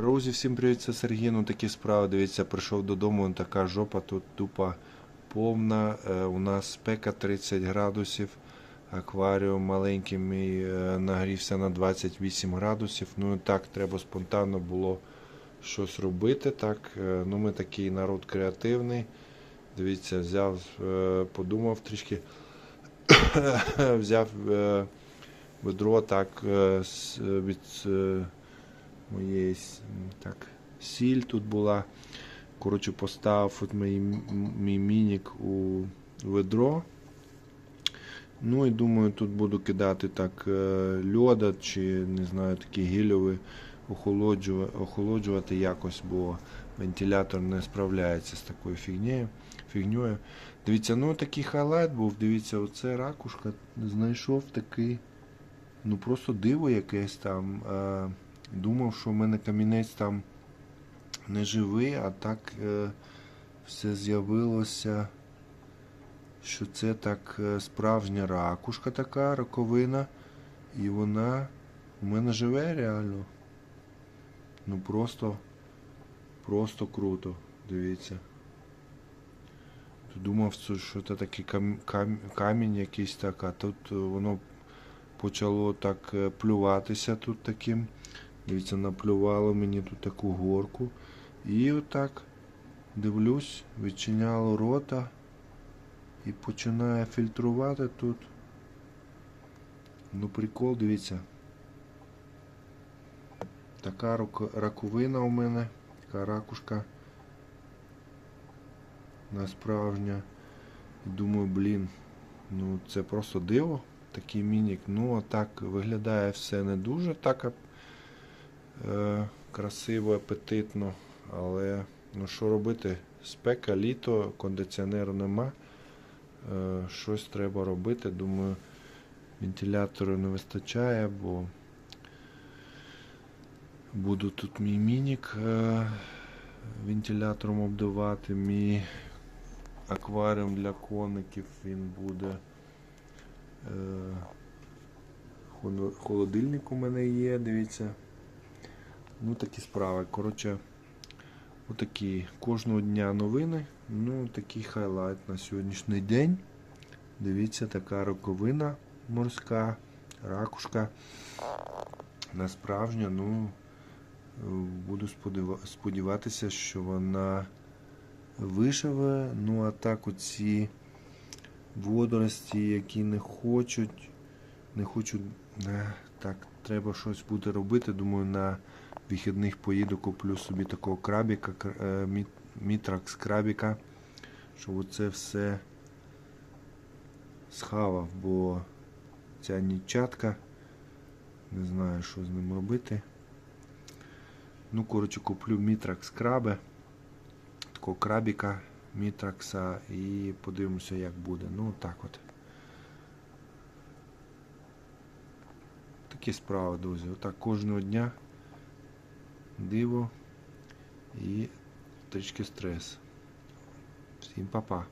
Друзі, всім привіт, це Сергій. Ну такі справи. Дивіться, прийшов додому, така жопа тут тупа повна. Е, у нас спека 30 градусів. Акваріум маленький мій е, нагрівся на 28 градусів. Ну і так, треба спонтанно було щось робити. Так, Е, ну ми такий народ креативний. Дивіться, взяв, подумав трішки. взяв ведро так від. Е, моєї так, сіль тут була. Коротше, поставив от мій, мій мінік у ведро. Ну і думаю, тут буду кидати так е, льода чи не знаю, такі гільові охолоджувати, якось, бо вентилятор не справляється з такою фігнею. Дивіться, ну такий хайлайт був. Дивіться, оце ракушка знайшов такий. Ну просто диво якесь там. Думав, що в мене камінець там не живий, а так е, все з'явилося, що це так е, справжня ракушка така, раковина, і вона у мене живе реально. Ну просто, просто круто, дивіться. Думав, що що це такий кам, кам, камінь якийсь так, а тут е, воно почало так е, плюватися тут таким. Дивіться, наплювало мені тут таку горку. І отак дивлюсь, відчиняло рота і починає фільтрувати тут. Ну, прикол, дивіться. Така раковина у мене, така ракушка. На справжня. І думаю, блін, ну це просто диво, такий мінік. Ну, а так виглядає все не дуже так красиво, апетитно, але ну що робити? Спека, літо, кондиціонеру нема. Е, щось треба робити. Думаю, вентилятору не вистачає, бо буду тут мій мінік е, вентилятором обдувати. Мій акваріум для коників він буде. Е, холодильник у мене є, дивіться. Ну, такі справи. Коротше, отакі кожного дня новини. Ну, такий хайлайт на сьогоднішній день. Дивіться, така роковина морська, ракушка. На справжня, ну, буду сподіватися, що вона виживе. Ну, а так оці водорості, які не хочуть, не хочуть. е, Так, треба щось буде робити. Думаю, на вихідних поїду, куплю собі такого крабіка, кр- е, мі- мітракс крабіка, щоб оце все схавав, бо ця нічатка, не знаю, що з ним робити. Ну, коротше, куплю мітракс краби, такого крабіка, мітракса і подивимося, як буде. Ну, так от. Такі справи, друзі. Отак кожного дня диво і трішки стрес. Всім па-па.